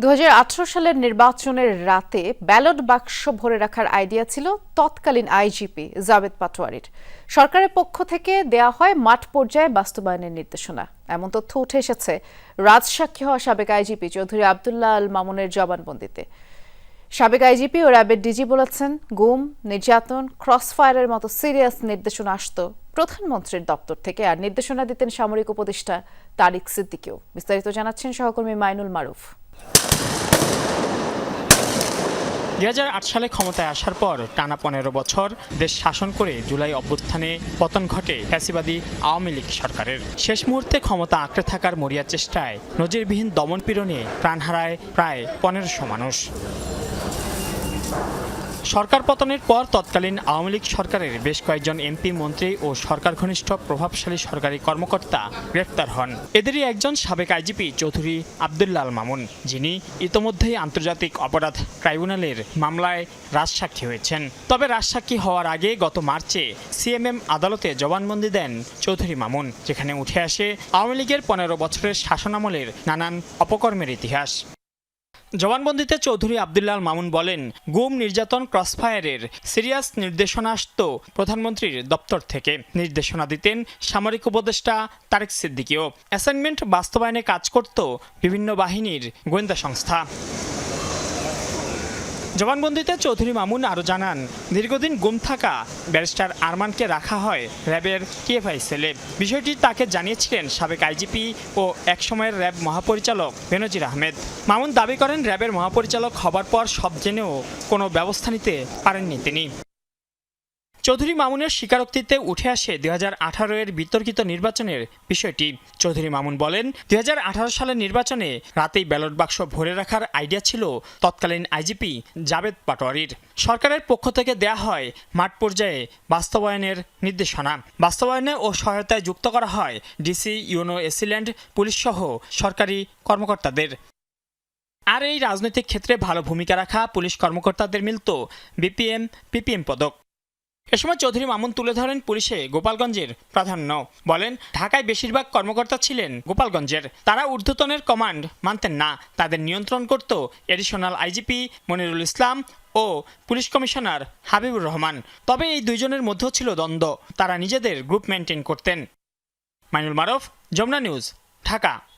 দু হাজার আঠারো সালের নির্বাচনের রাতে ব্যালট বাক্স ভরে রাখার আইডিয়া ছিল তৎকালীন আইজিপি জাভেদ পাটোয়ারির। সরকারের পক্ষ থেকে দেয়া হয় মাঠ পর্যায়ে বাস্তবায়নের নির্দেশনা। এমন তথ্য উঠে এসেছে রাজসাক্ষী হওয়া সাবেক আইজিপি চৌধুরী আবদুল্লাহ আল মামুনের জবানবন্দিতে। সাবেক আইজিপি ও র্যাবের ডিজি বলেছেন, গুম, নির্যাতন, ক্রসফায়ারের মতো সিরিয়াস নির্দেশনা আসত প্রধানমন্ত্রীর দপ্তর থেকে আর নির্দেশনা দিতেন সামরিক উপদেষ্টা তারিক সিদ্দিকেও। বিস্তারিত জানাচ্ছেন সহকর্মী মাইনুল মারুফ। দুই হাজার আট সালে ক্ষমতায় আসার পর টানা পনেরো বছর দেশ শাসন করে জুলাই অভ্যুত্থানে পতন ঘটে ফ্যাসিবাদী আওয়ামী লীগ সরকারের। শেষ মুহূর্তে ক্ষমতা আঁকড়ে থাকার মরিয়া চেষ্টায় নজিরবিহীন দমনপীড়নে প্রাণ হারায় প্রায় পনেরোশো মানুষ। সরকার পতনের পর তৎকালীন আওয়ামী লীগ সরকারের বেশ কয়েকজন এমপি, মন্ত্রী ও সরকার ঘনিষ্ঠ প্রভাবশালী সরকারি কর্মকর্তা গ্রেপ্তার হন। এদেরই একজন সাবেক আইজিপি চৌধুরী আবদুল্লাল মামুন, যিনি ইতোমধ্যেই আন্তর্জাতিক অপরাধ ট্রাইব্যুনালের মামলায় রাজসাক্ষী হয়েছেন। তবে রাজসাক্ষী হওয়ার আগে গত মার্চে সিএমএম আদালতে জবানবন্দি দেন চৌধুরী মামুন, যেখানে উঠে আসে আওয়ামী লীগের পনেরো বছরের শাসনামলের নানান অপকর্মের ইতিহাস। জবানবন্দিতে চৌধুরী আবদুল্লাহ মামুন বলেন, গুম নির্যাতন ক্রসফায়ারের সিরিয়াস নির্দেশনা আসত প্রধানমন্ত্রীর দপ্তর থেকে নির্দেশনা দিতেন সামরিক উপদেষ্টা তারেক সিদ্দিকিও। অ্যাসাইনমেন্ট বাস্তবায়নে কাজ করত বিভিন্ন বাহিনীর গোয়েন্দা সংস্থা। জবানবন্দিতে চৌধুরী মামুন আরও জানান, দীর্ঘদিন গুম থাকা ব্যারিস্টার আরমানকে রাখা হয় র্যাবের টিএফআই সেলে। বিষয়টি তাকে জানিয়েছিলেন সাবেক আইজিপি ও একসময়ের র্যাব মহাপরিচালক বেনজির আহমেদ। মামুন দাবি করেন, র্যাবের মহাপরিচালক হবার পর সব জেনেও কোনো ব্যবস্থা নিতে পারেননি তিনি। চৌধুরী মামুনের স্বীকারোক্তিতে উঠে আসে দু হাজার আঠারো এর বিতর্কিত নির্বাচনের বিষয়টি। চৌধুরী মামুন বলেন দুই হাজার আঠারো সালের নির্বাচনে রাতেই ব্যালট বাক্স ভরে রাখার আইডিয়া ছিল তৎকালীন আইজিপি জাভেদ পাটোয়ারির। সরকারের পক্ষ থেকে দেয়া হয় মাঠ পর্যায়ে বাস্তবায়নের নির্দেশনা। বাস্তবায়নে ও সহায়তায় যুক্ত করা হয় ডিসি, ইউনো, এসিল্যান্ড, পুলিশসহ সরকারি কর্মকর্তাদের। আর এই রাজনৈতিক ক্ষেত্রে ভালো ভূমিকা রাখা পুলিশ কর্মকর্তাদের মিলত বিপিএম, পিপিএম পদক। এ সময় চৌধুরী মামুন তুলে ধরেন পুলিশে গোপালগঞ্জের প্রাধান্য। বলেন, ঢাকায় বেশিরভাগ কর্মকর্তা ছিলেন গোপালগঞ্জের। তারা ঊর্ধ্বতনের কমান্ড মানতেন না। তাদের নিয়ন্ত্রণ করত এডিশনাল আইজিপি মনিরুল ইসলাম ও পুলিশ কমিশনার হাবিবুর রহমান। তবে এই দুইজনের মধ্যেও ছিল দ্বন্দ্ব। তারা নিজেদের গ্রুপ মেনটেন করতেন। মাইনুল মারফ, যমুনা নিউজ, ঢাকা।